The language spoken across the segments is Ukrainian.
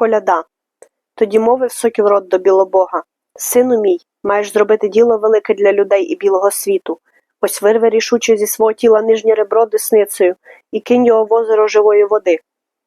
Коляда. Тоді мовив сокілрод до білобога Сину мій, маєш зробити діло велике для людей і білого світу. Ось вирви рішуче зі свого тіла нижнє ребро десницею і кинь його в озеро живої води.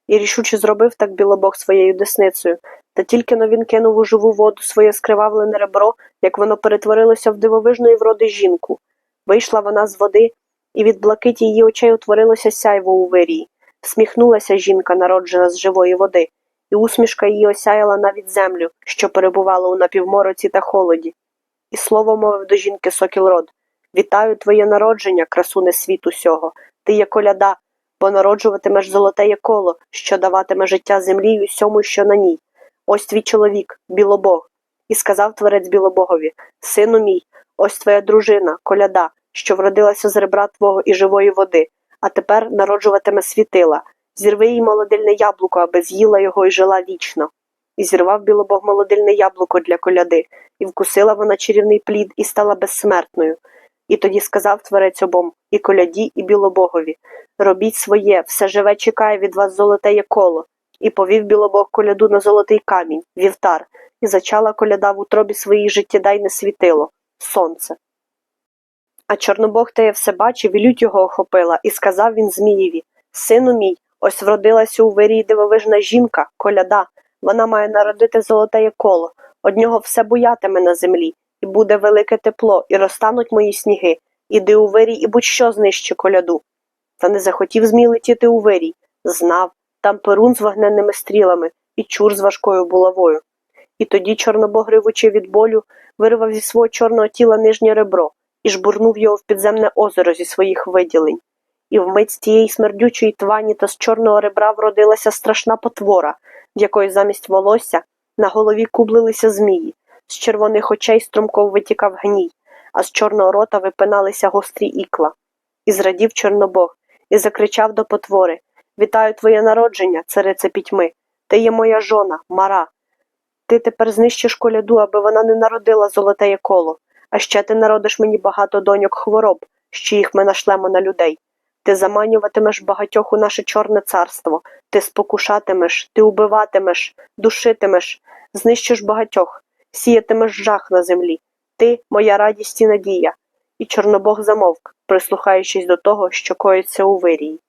І рішуче зробив так білобог своєю десницею, та тільки но він кинув у живу воду своє скривавлене ребро, як воно перетворилося в дивовижної вроди жінку. Вийшла вона з води, і від блакиті її очей утворилося сяйво у вирії. Всміхнулася жінка, народжена з живої води, і усмішка її осяяла навіть землю, що перебувала у напівмороці та холоді. І слово мовив до жінки Сокілрод Вітаю твоє народження, красуне світу сього. Ти є коляда, бо народжуватимеш золотеє коло, що даватиме життя землі й усьому, що на ній. Ось твій чоловік, білобог. І сказав творець білобогові Сину мій, ось твоя дружина, коляда, що вродилася з ребра твого і живої води, а тепер народжуватиме світила. Зірви їй молодильне яблуко, аби з'їла його і жила вічно. І зірвав білобог молодильне яблуко для коляди, і вкусила вона чарівний плід і стала безсмертною. І тоді сказав творець обом і коляді, і білобогові Робіть своє, все живе чекає від вас золотеє коло. І повів білобог коляду на золотий камінь, вівтар, і зачала коляда в утробі своїй життєдайне світило сонце. А Чорнобог теє все бачив, і лють його охопила, і сказав він Змієві Сину мій, ось вродилася у вирії дивовижна жінка, коляда. Вона має народити золотеє коло, од нього все боятиме на землі, і буде велике тепло, і розтануть мої сніги. Іди у вирій і будь-що знищи коляду. Та не захотів Змій летіти у вирій. Знав, там перун з вогненними стрілами і чур з важкою булавою. І тоді Чорнобог ревучи від болю, вирвав зі свого чорного тіла нижнє ребро і жбурнув його в підземне озеро зі своїх виділень. І вмить з тієї смердючої твані та з чорного ребра вродилася страшна потвора, в якої замість волосся на голові кублилися змії, з червоних очей струмков витікав гній, а з чорного рота випиналися гострі ікла. І зрадів Чорнобог, і закричав до потвори Вітаю твоє народження, царице пітьми. Ти є моя жона, мара. Ти тепер знищиш коляду, аби вона не народила золотеє коло, а ще ти народиш мені багато доньок хвороб, що їх ми нашлемо на людей. Ти заманюватимеш багатьох у наше чорне царство, ти спокушатимеш, ти убиватимеш, душитимеш, знищиш багатьох, сіятимеш жах на землі. Ти моя радість і надія. І Чорнобог замовк, прислухаючись до того, що коїться у вирії.